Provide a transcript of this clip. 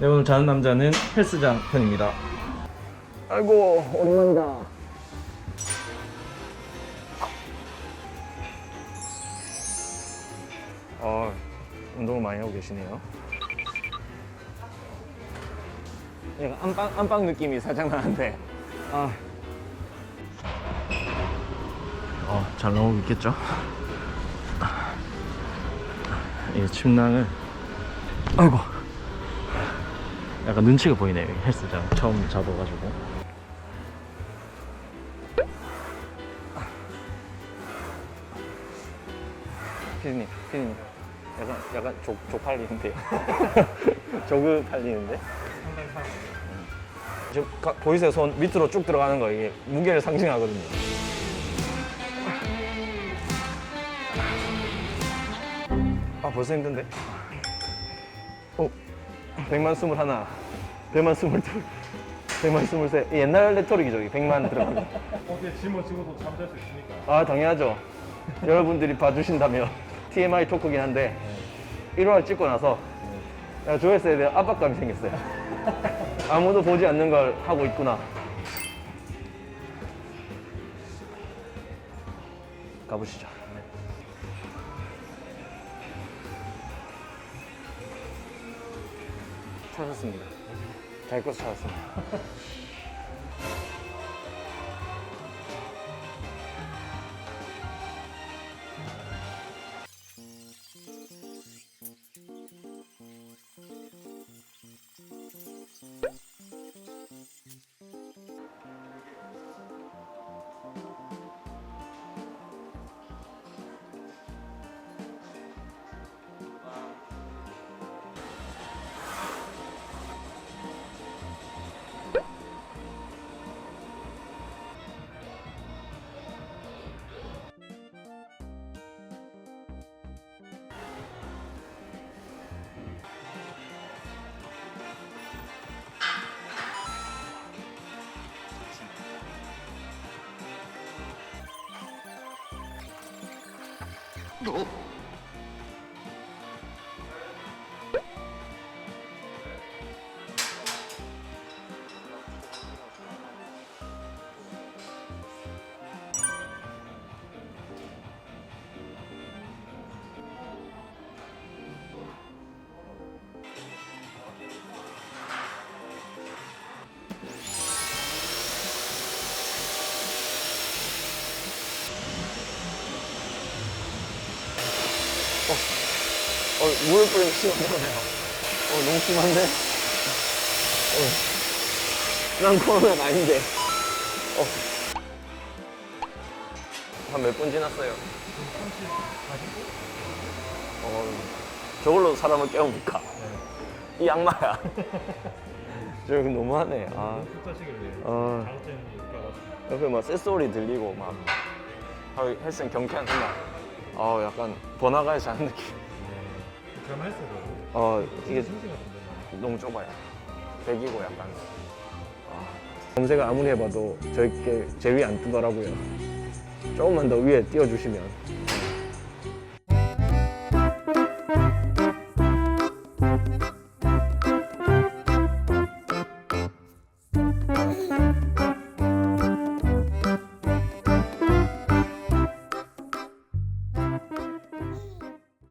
네, 오늘 자는 남자는 헬스장 편입니다. 아이고, 오랜만이다. 어, 운동을 많이 하고 계시네요. 약간 안방, 안방 느낌이 살짝 나는데. 아. 어, 잘 나오고 있겠죠? 이 침낭을 아이고 약간 눈치가 보이네요 헬스장. 처음 잡아가지고. 피디님 피디님. 약간 약간 족, 족팔리는데요? 조그 팔리는데? 음. 지금 가- 보이세요? 손 밑으로 쭉 들어가는 거 이게 무게를 상징하거든요. 아 벌써 힘든데? 어, 100만 21, 100만 22, 100만 23. 옛날 레토릭이죠. 이게 100만 들어가면. 어떻게 짐을 지고도 잠잘 수 있습니까? 아, 당연하죠. 여러분들이 봐주신다면 TMI 토크긴 한데 1화 찍고 나서 내가 조회수에 대한 압박감이 생겼어요. 아무도 보지 않는 걸 하고 있구나. 가보시죠. 찾았습니다. 잘 것을 찾았습니다. no 어, 물을 뿌리면 심하네요. 어, 너무 심한데? 어. 난 코로나가 아닌데. 어. 한 몇 분 지났어요? 어, 저걸로 사람을 깨웁니까? 이 악마야. 저기 너무하네. 아, 어, 장점이 껴가지고 옆에 막 쇳소리 들리고 막. 아, 헬스는 경쾌한 생각. 어, 약간 번화가에 사는 느낌. 그럼 했어요 어, 이게 심심 같은데 너무 좁아요. 백이고 약간. 아, 검색을 아무리 해봐도 저렇게 제 위에 안 뜨더라고요. 조금만 더 위에 띄워주시면